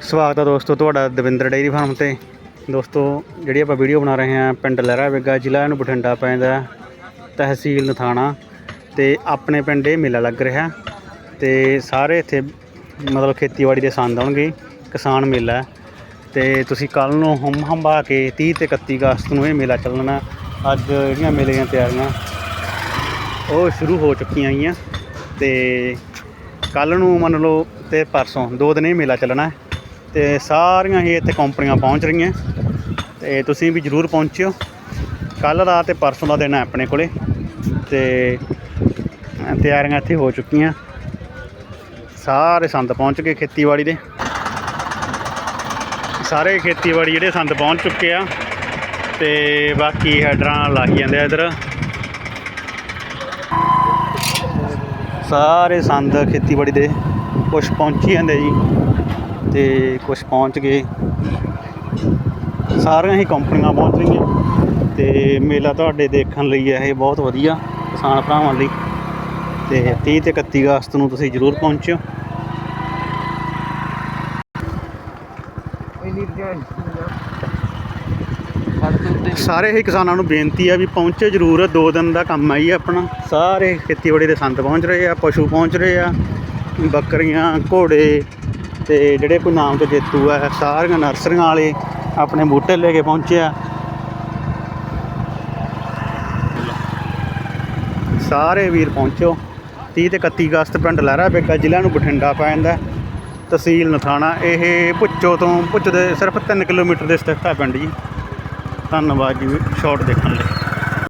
ਸਵਾਗਤ ਹੈ ਦੋਸਤੋ ਤੁਹਾਡਾ ਦਵਿੰਦਰ ਡੇਅਰੀ ਫਾਰਮ ਤੇ। ਦੋਸਤੋ, ਜਿਹੜੀ ਆਪਾਂ ਵੀਡੀਓ ਬਣਾ ਰਹੇ ਹਾਂ ਪਿੰਡ ਲਹਿਰਾ ਵੇਗਾ ਜ਼ਿਲ੍ਹਾ ਨੂੰ ਬਠਿੰਡਾ ਪੈਂਦਾ ਤਹਿਸੀਲ ਨਥਾਣਾ ਤੇ ਆਪਣੇ ਪਿੰਡ ਇਹ ਮੇਲਾ ਲੱਗ ਰਿਹਾ ਤੇ ਸਾਰੇ ਇੱਥੇ ਮਤਲਬ ਖੇਤੀਬਾੜੀ ਦੇ ਸੰਦ ਆਉਣਗੇ, ਕਿਸਾਨ ਮੇਲਾ ਹੈ। ਤੇ ਤੁਸੀਂ ਕੱਲ ਨੂੰ ਹੰਮ ਹੰਬਾ ਕੇ 30 ਤੇ 31 ਅਗਸਤ ਨੂੰ ਇਹ ਮੇਲਾ ਚੱਲਣਾ ਅੱਜ ਜਿਹੜੀਆਂ ਮੇਲੇ ਦੀਆਂ ਤਿਆਰੀਆਂ ਉਹ ਸ਼ੁਰੂ ਹੋ ਚੁੱਕੀਆਂ ਗਈਆਂ ਤੇ ਕੱਲ ਨੂੰ ਮੰਨ ਲਓ ਤੇ ਪਰਸੋਂ ਦੋ ਦਿਨ ਇਹ ਮੇਲਾ ਚੱਲਣਾ ਤੇ ਸਾਰੀਆਂ ਹੀ ਇੱਥੇ ਕੰਪਨੀਆਂ ਪਹੁੰਚ ਰਹੀਆਂ। ਤੇ ਤੁਸੀਂ ਵੀ ਜ਼ਰੂਰ ਪਹੁੰਚਿਓ। ਕੱਲ ਦਾ ਤੇ ਪਰਸੋਂ ਦਾ ਦਿਨ ਹੈ ਆਪਣੇ ਕੋਲੇ। ਤੇ ਤਿਆਰੀਆਂ ਇੱਥੇ ਹੋ ਚੁੱਕੀਆਂ। ਸਾਰੇ ਸੰਦ ਪਹੁੰਚ ਗਏ ਖੇਤੀਬਾੜੀ ਦੇ। ਸਾਰੇ ਖੇਤੀਬਾੜੀ ਜਿਹੜੇ ਸੰਦ ਪਹੁੰਚ ਚੁੱਕੇ ਆ। ਤੇ ਬਾਕੀ ਹੈਡਰਾਂ ਲਾਈ ਜਾਂਦੇ ਆ ਇਧਰ। ਸਾਰੇ ਸੰਦ ਖੇਤੀਬਾੜੀ ਦੇ ਕੁਝ ਪਹੁੰਚੀ ਜਾਂਦੇ ਜੀ। ਤੇ ਕੁਝ ਪਹੁੰਚ ਗਏ। ਸਾਰੀਆਂ ਹੀ ਕੰਪਨੀਆਂ ਪਹੁੰਚ ਰਹੀਆਂ। ਤੇ ਮੇਲਾ ਤੁਹਾਡੇ ਦੇਖਣ ਲਈ ਹੈ ਇਹ ਬਹੁਤ ਵਧੀਆ ਕਿਸਾਨ ਭਰਾਵਾਂ ਲਈ। ਤੇ 30 ਤੇ 31 ਅਗਸਤ ਨੂੰ ਤੁਸੀਂ ਜ਼ਰੂਰ ਪਹੁੰਚਿਓ। ਸਾਰੇ ਹੀ ਕਿਸਾਨਾਂ ਨੂੰ ਬੇਨਤੀ ਆ ਵੀ ਪਹੁੰਚੇ ਜ਼ਰੂਰ। ਦੋ ਦਿਨ ਦਾ ਕੰਮ ਆ ਆਪਣਾ। ਸਾਰੇ ਖੇਤੀਬਾੜੀ ਦੇ ਸੰਦ ਪਹੁੰਚ ਰਹੇ ਆ, ਪਸ਼ੂ ਪਹੁੰਚ ਰਹੇ ਆ। ਬੱਕਰੀਆਂ, ਘੋੜੇ ਤੇ ਜਿਹੜੇ ਕੋਈ ਨਾਮ ਤੋਂ ਜੇਤੂ ਆ, ਸਾਰੀਆਂ ਨਰਸਰੀਆਂ ਵਾਲੇ ਆਪਣੇ ਬੂਟੇ ਲੈ ਕੇ ਪਹੁੰਚੇ ਆ। ਸਾਰੇ ਵੀਰ ਪਹੁੰਚੋ। 30 ਤੇ 31 ਅਗਸਤ ਪਿੰਡ ਲਹਿਰਾ ਬੇਗਾ ਜ਼ਿਲ੍ਹਾ ਨੂੰ ਬਠਿੰਡਾ ਪੈ ਜਾਂਦਾ। ਤਹਿਸੀਲ ਨਥਾਣਾ, ਇਹ ਭੁੱਚੋ ਤੋਂ, ਭੁੱਚ ਦੇ ਸਿਰਫ 3 ਕਿਲੋਮੀਟਰ ਦੇ ਸਥਿਤ ਹੈ ਪਿੰਡ ਜੀ। ਧੰਨਵਾਦ ਜੀ ਸ਼ਾਰਟ ਦੇਖਣ ਲਈ।